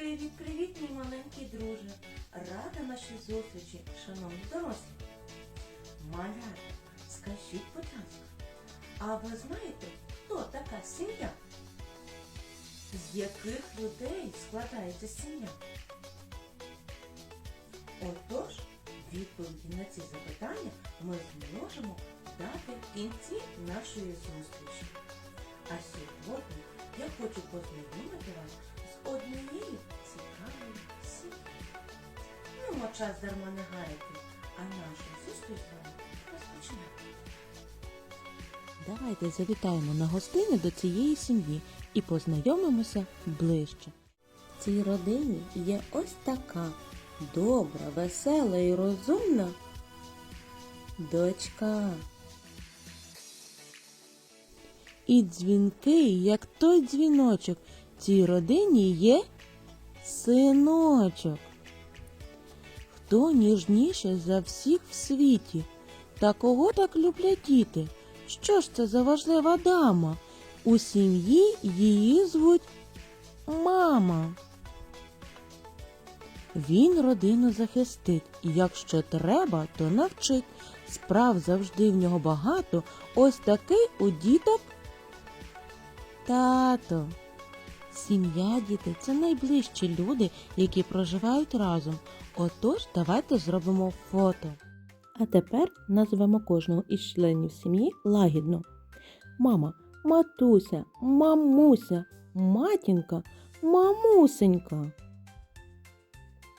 Привіт, привіт, мій маленький друже. Рада нашій зустрічі, шановні дорослі. Малята, скажіть, будь ласка, а ви знаєте, хто така сім'я? З яких людей складається сім'я? Отож, відповіді на ці запитання ми зможемо дати в кінці нашої зустрічі. А сьогодні я хочу познайомити вас з однією цікавою сім'єю. Ну, час дарма не гаяти, а нашу зустріч розпочнемо. Давайте завітаємо на гостини до цієї сім'ї і познайомимося ближче. В цій родині є ось така добра, весела і розумна дочка. І дзвінкий, як той дзвіночок, цій родині є синочок. Хто ніжніше за всіх в світі? Та кого так люблять діти? Що ж це за важлива дама? У сім'ї її звуть мама. Він родину захистить, якщо треба, то навчить. Справ завжди в нього багато. Ось такий у діток тато. Сім'я, діти це найближчі люди, які проживають разом. Отож, давайте зробимо фото. А тепер назвемо кожного із членів сім'ї лагідно. Мама, матуся, мамуся, матінка, мамусенька.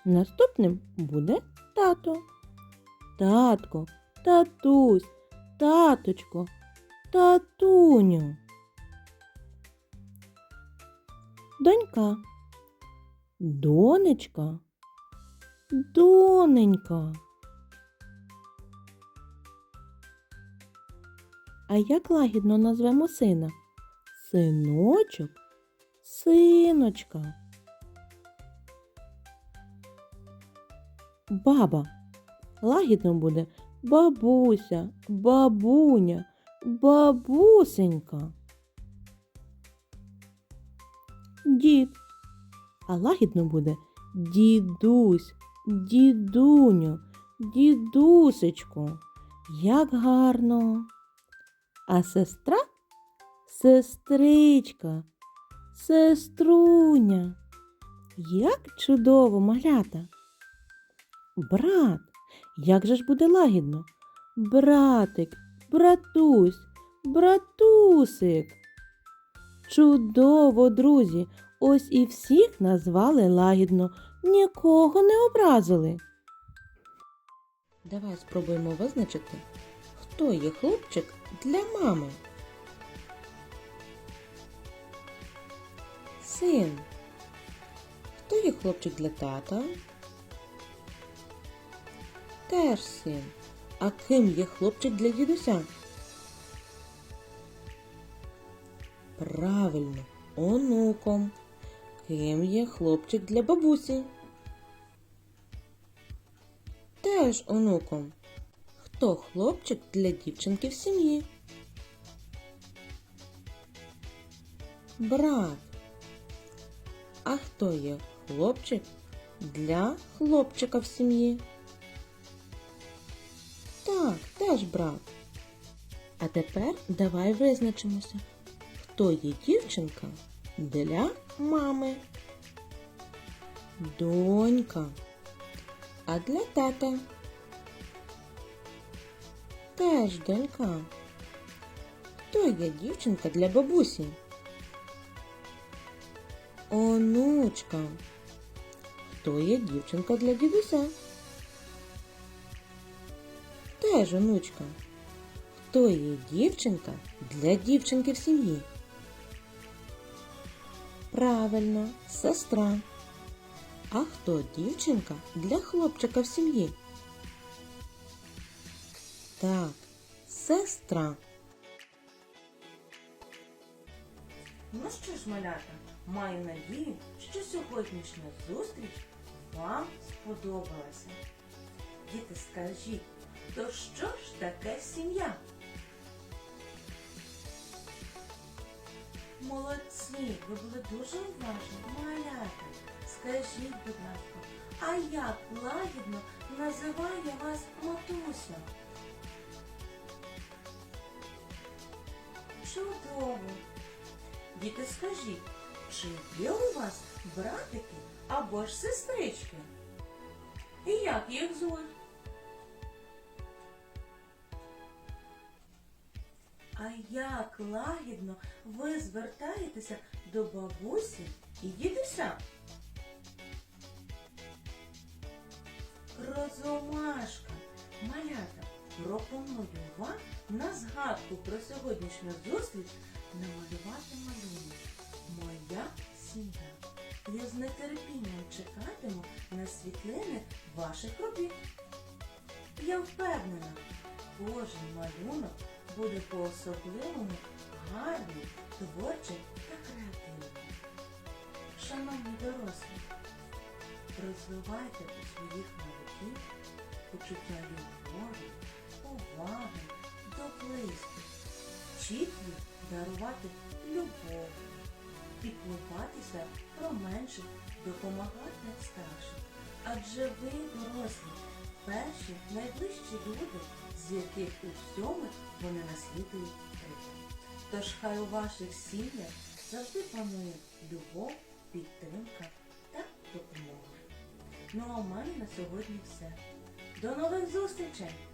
Наступним буде тато. Татко, татусь, таточко, татуню. Донька. Донечка. Доненька. А як лагідно назвемо сина? Синочок, синочка. Баба. Лагідно буде бабуся, бабуня, бабусенька. Дід. А лагідно буде дідусь, дідуню, дідусечку. Як гарно. А сестра сестричка, сеструня. Як чудово малята. Брат, як же ж буде лагідно? Братик, братусь, братусик. Чудово, друзі. Ось і всіх назвали лагідно, нікого не образили. Давай спробуємо визначити, хто є хлопчик для мами. Син. Хто є хлопчик для тата? Теж син. А ким є хлопчик для дідуся? Правильно, онуком. Ким є хлопчик для бабусі? Теж онуком. Хто хлопчик для дівчинки в сім'ї? Брат. А хто є хлопчик для хлопчика в сім'ї? Так, теж брат. А тепер давай визначимося, хто є дівчинка для мами. Донька. А для тата теж донька. Хто є дівчинка для бабусі? Онучка. Хто є дівчинка для дідуся? Теж онучка. Хто є дівчинка для дівчинки в сім'ї? Правильно, сестра. А хто дівчинка для хлопчика в сім'ї? Так, сестра. Ну що ж, малята, маю надію, що сьогоднішня зустріч вам сподобалася. Діти, скажіть, то що ж таке сім'я? Молодці, ви були дуже уважні, малята. Скажіть, будь ласка, а як лагідно називає вас матуся? Чудово! Діти, скажіть, чи є у вас братики або ж сестрички? І як їх звуть? А як лагідно ви звертаєтеся до бабусі і дідуся? Розумашка, малята, пропоную вам на згадку про сьогоднішню зустріч намалювати малюнок Моя сім'я. Я з нетерпінням чекатиму на світлини ваших робіт. Я впевнена, кожен малюнок буде по-особливому гарний, творчий та креативний. Шановні дорослі, розвивайте у своїх малюків почуття любові, поваги до близьких, вчіть дарувати любов, піклуватися про менших, допомагати старшим. Адже ви, дорослі, перші найближчі люди, з яких у всьому вони наслідують речі. Тож хай у ваших сім'ях завжди панує любов, підтримка та допомога. Ну а в мене на сьогодні все. До нових зустрічей!